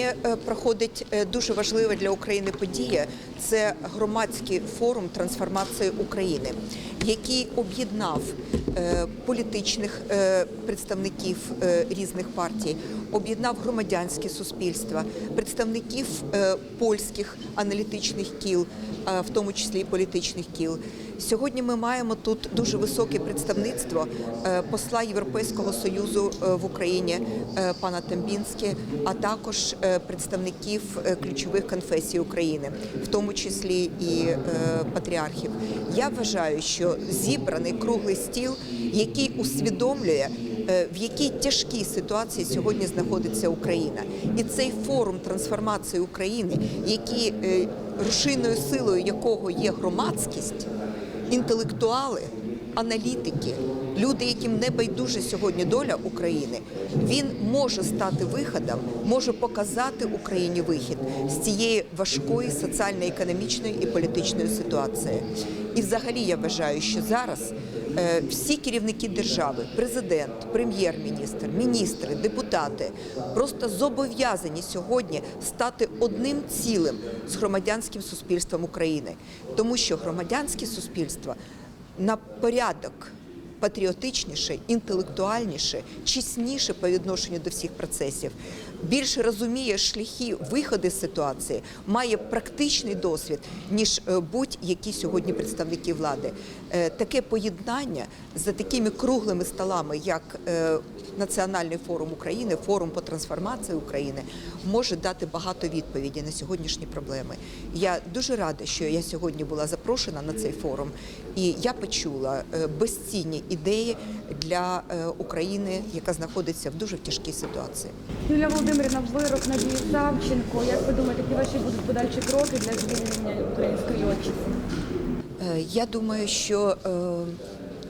Е, проходить е, дуже важлива для України подія. Це громадський форум трансформації України, який об'єднав е, політичних е, представників е, різних партій, об'єднав громадянське суспільство, представників польських аналітичних кіл, в тому числі і політичних кіл. Сьогодні ми маємо тут дуже високе представництво посла Європейського союзу в Україні пана Тамбінське, а також представників ключових конфесій України, в тому числі і е, патріархів. Я вважаю, що зібраний круглий стіл, який усвідомлює. е, В якій тяжкій ситуації сьогодні знаходиться Україна, і цей форум трансформації України, який е, рушійною силою якого є громадськість, інтелектуали, аналітики, люди, яким не байдуже сьогодні доля України, він може стати виходом, може показати Україні вихід з цієї важкої соціально-економічної і політичної ситуації. І взагалі я вважаю, що зараз е, всі керівники держави, президент, прем'єр-міністр, міністри, депутати просто зобов'язані сьогодні стати одним цілим з громадянським суспільством України, тому що громадянське суспільство на порядок патріотичніше, інтелектуальніше, чесніше по відношенню до всіх процесів, більше розуміє шляхи виходи з ситуації, має практичний досвід, ніж е, будь-які сьогодні представники влади. Е, Таке поєднання за такими круглими столами, як е, Національний форум України, форум по трансформації України, може дати багато відповідей на сьогоднішні проблеми. Я дуже рада, що я сьогодні була запрошена на цей форум, і я почула е, безцінні ідеї для України, яка знаходиться в дуже тяжкій ситуації. Юлія Володимирівна, вирок Надії Савченко. Як ви думаєте, які ваші будуть подальші кроки для звільнення української льотчиці? Е, Я думаю, що е,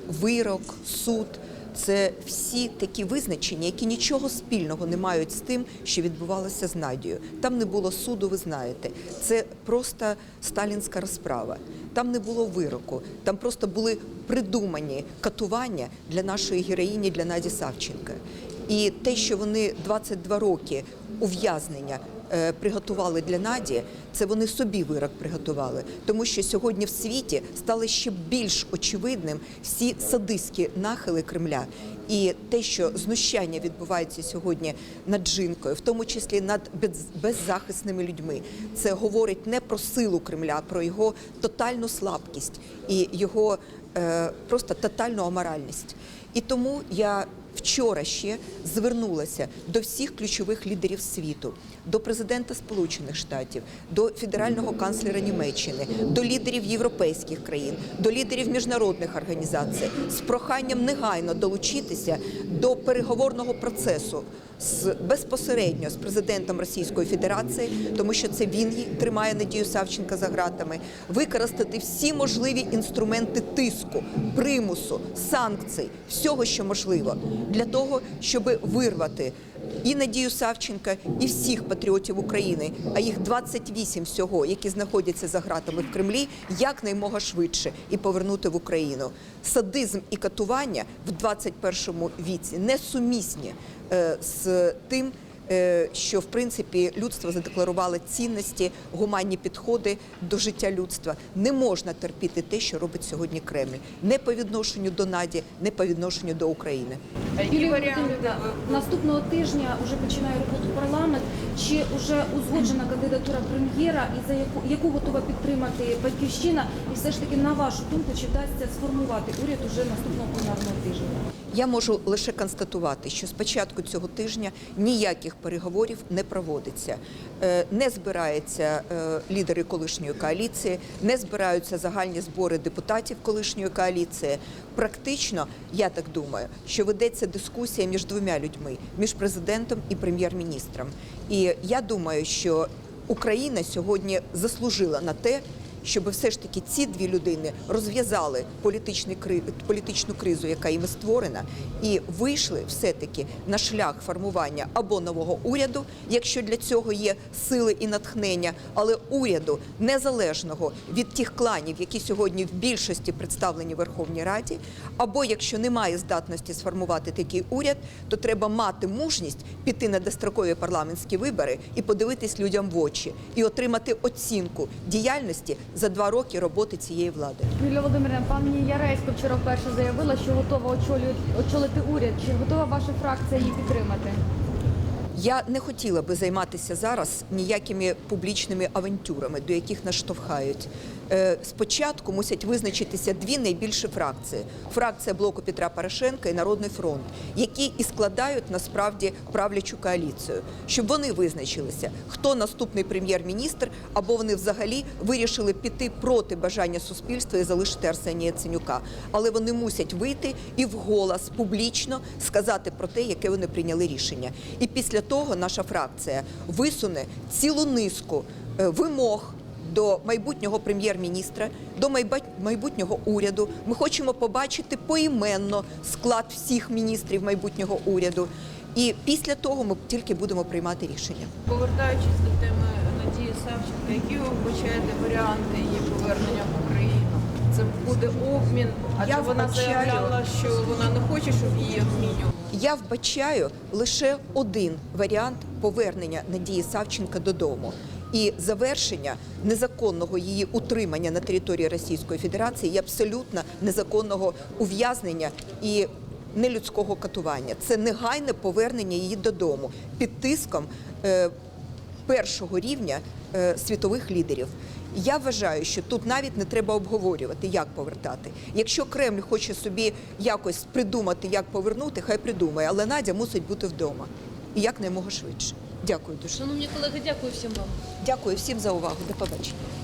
вирок, суд це всі такі визначення, які нічого спільного не мають з тим, що відбувалося з Надією. Там не було суду, ви знаєте. Це просто сталінська розправа. Там не було вироку, там просто були придумані катування для нашої героїні, для Наді Савченка. І те, що вони 22 роки ув'язнення приготували для Наді, це вони собі вирок приготували, тому що сьогодні в світі стали ще більш очевидним всі садистські нахили Кремля. І те, що знущання відбувається сьогодні над жінкою, в тому числі над беззахисними людьми, це говорить не про силу Кремля, а про його тотальну слабкість і його е, просто тотальну аморальність. І тому я вчора ще звернулася до всіх ключових лідерів світу, до президента Сполучених Штатів, до федерального канцлера Німеччини, до лідерів європейських країн, до лідерів міжнародних організацій з проханням негайно долучитися до переговорного процесу з безпосередньо з президентом Російської Федерації, тому що це він тримає Надію Савченка за ґратами, використати всі можливі інструменти тиску, примусу, санкцій, всього, що можливо, для того, щоб вирвати і Надію Савченка, і всіх патріотів України, а їх 28 всього, які знаходяться за ґратами в Кремлі, якнаймога швидше і повернути в Україну. Садизм і катування в 21 віці несумісні е, з тим. Е, Що в принципі людство задекларувало цінності, гуманні підходи до життя людства. Не можна терпіти те, що робить сьогодні Кремль, не по відношенню до Наді, не по відношенню до України. Юлія Володимирівна, наступного тижня вже починає роботу парламент. Чи вже узгоджена кандидатура прем'єра і за яку яку готова підтримати батьківщина? І все ж таки, на вашу думку, чи вдасться сформувати уряд уже наступного пленарного тижня? Я можу лише констатувати, що з початку цього тижня ніяких переговорів не проводиться. Е, Не збираються е, лідери колишньої коаліції, не збираються загальні збори депутатів колишньої коаліції. Практично, я так думаю, що ведеться дискусія між двома людьми між президентом і прем'єр-міністром. І я думаю, що Україна сьогодні заслужила на те, щоб все ж таки ці дві людини розв'язали політичний політичну кризу, яка їм створена, і вийшли все-таки на шлях формування або нового уряду, якщо для цього є сили і натхнення, але уряду незалежного від тих кланів, які сьогодні в більшості представлені в Верховній Раді, або якщо немає здатності сформувати такий уряд, то треба мати мужність піти на дострокові парламентські вибори і подивитись людям в очі і отримати оцінку діяльності за два роки роботи цієї влади. Юлія Володимирівна, пані Яресько вчора вперше заявила, що готова очолювати, очолити уряд. Чи готова ваша фракція її підтримати? Я не хотіла би займатися зараз ніякими публічними авантюрами, до яких нас штовхають. Е, Спочатку мусять визначитися дві найбільші фракції: фракція блоку Петра Порошенка і Народний фронт, які і складають насправді правлячу коаліцію, щоб вони визначилися, хто наступний прем'єр-міністр, або вони взагалі вирішили піти проти бажання суспільства і залишити Арсенія Яценюка. Але вони мусять вийти і вголос публічно сказати про те, яке вони прийняли рішення. І після того наша фракція висуне цілу низку е, вимог. До майбутнього прем'єр-міністра, до майбутнього уряду. Ми хочемо побачити поіменно склад всіх міністрів майбутнього уряду. І після того ми тільки будемо приймати рішення. Повертаючись до теми Надії Савченко, які ви вбачаєте варіанти її повернення в Україну? Це буде обмін, адже Я вона вбачаю- заявляла, що вона не хоче, щоб її обмінювали. Я вбачаю лише один варіант повернення Надії Савченка додому. І завершення незаконного її утримання на території Російської Федерації і абсолютно незаконного ув'язнення і нелюдського катування. Це негайне повернення її додому під тиском е, першого рівня е, світових лідерів. Я вважаю, що тут навіть не треба обговорювати, як повертати. Якщо Кремль хоче собі якось придумати, як повернути, хай придумає, але Надя мусить бути вдома і якнаймога швидше. Дякую дуже. Шановні колеги, дякую всім вам. Дякую всім за увагу. До побачення.